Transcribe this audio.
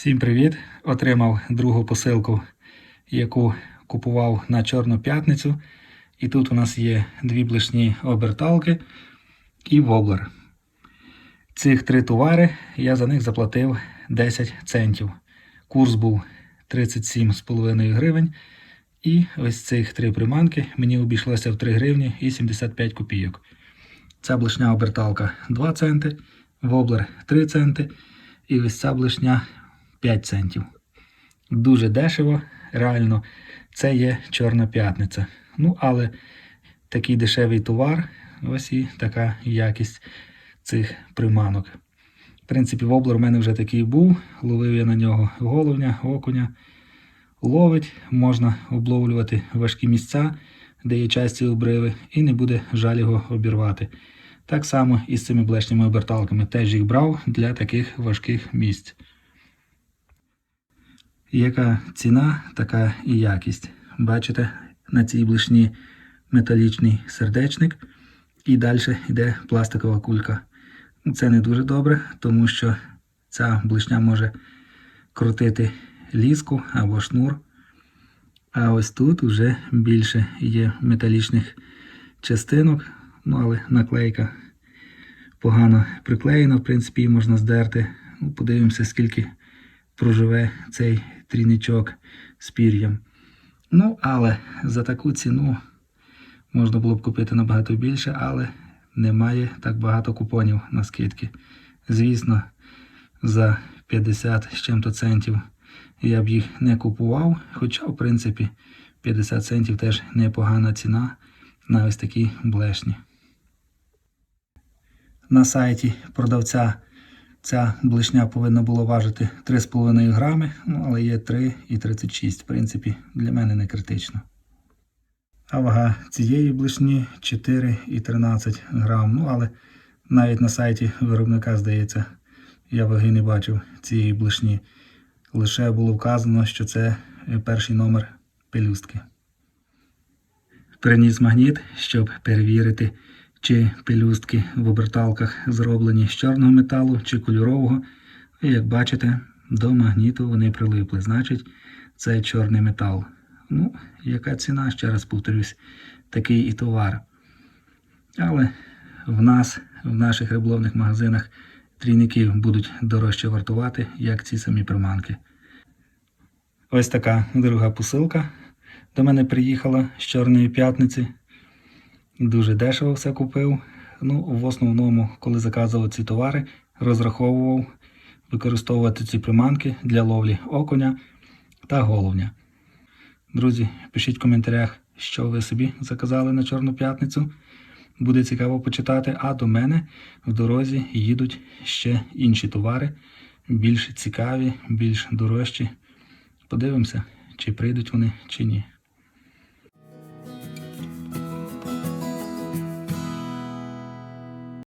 Всім привіт! Отримав другу посилку, яку купував на Чорну п'ятницю. І тут у нас є дві блишні оберталки і воблер. Цих три товари я за них заплатив 10 центів. Курс був 37,5 гривень. І ось цих три приманки мені обійшлося в 3 гривні і 75 копійок. Ця блишня оберталка 2 центи, воблер 3 центи. І ось ця блишня 5 центів. Дуже дешево, реально, це є Чорна п'ятниця. Ну, але такий дешевий товар, ось і така якість цих приманок. В принципі, воблер у мене вже такий був. Ловив я на нього головня, окуня. Ловить, можна обловлювати важкі місця, де є часті обриви, і не буде жаль його обірвати. Так само і з цими блешніми оберталками. Теж їх брав для таких важких місць. Яка ціна, така і якість. Бачите, на цій блишні металічний сердечник, і далі йде пластикова кулька. Це не дуже добре, тому що ця блишня може крутити ліску або шнур. А ось тут вже більше є металічних частинок, ну але наклейка погано приклеєна, в принципі, її можна здерти. Ну, Подивимося, скільки проживе цей трійничок з пір'ям. Ну, але за таку ціну можна було б купити набагато більше, але немає так багато купонів на скидки. Звісно, за 50 з чим-то центів я б їх не купував, хоча, в принципі, 50 центів теж непогана ціна на ось такі блешні. На сайті продавця ця блишня повинна була важити 3,5 грами, ну, але є 3,36. В принципі, для мене не критично. А вага цієї блишні 4,13 грам. Ну, але навіть на сайті виробника, здається, я ваги не бачив цієї блишні. Лише було вказано, що це перший номер пелюстки. Приніс магніт, щоб перевірити, чи пелюстки в оберталках зроблені з чорного металу чи кольорового. І як бачите, до магніту вони прилипли. Значить, це чорний метал. Ну, яка ціна, ще раз повторюсь, такий і товар. Але в нас, в наших риболовних магазинах, трійники будуть дорожче вартувати, як ці самі приманки. Ось така друга посилка до мене приїхала з Чорної п'ятниці. Дуже дешево все купив. Ну, в основному, коли заказував ці товари, розраховував використовувати ці приманки для ловлі окуня та головня. Друзі, пишіть в коментарях, що ви собі заказали на Чорну п'ятницю. Буде цікаво почитати. А до мене в дорозі їдуть ще інші товари, більш цікаві, більш дорожчі. Подивимося, чи прийдуть вони, чи ні.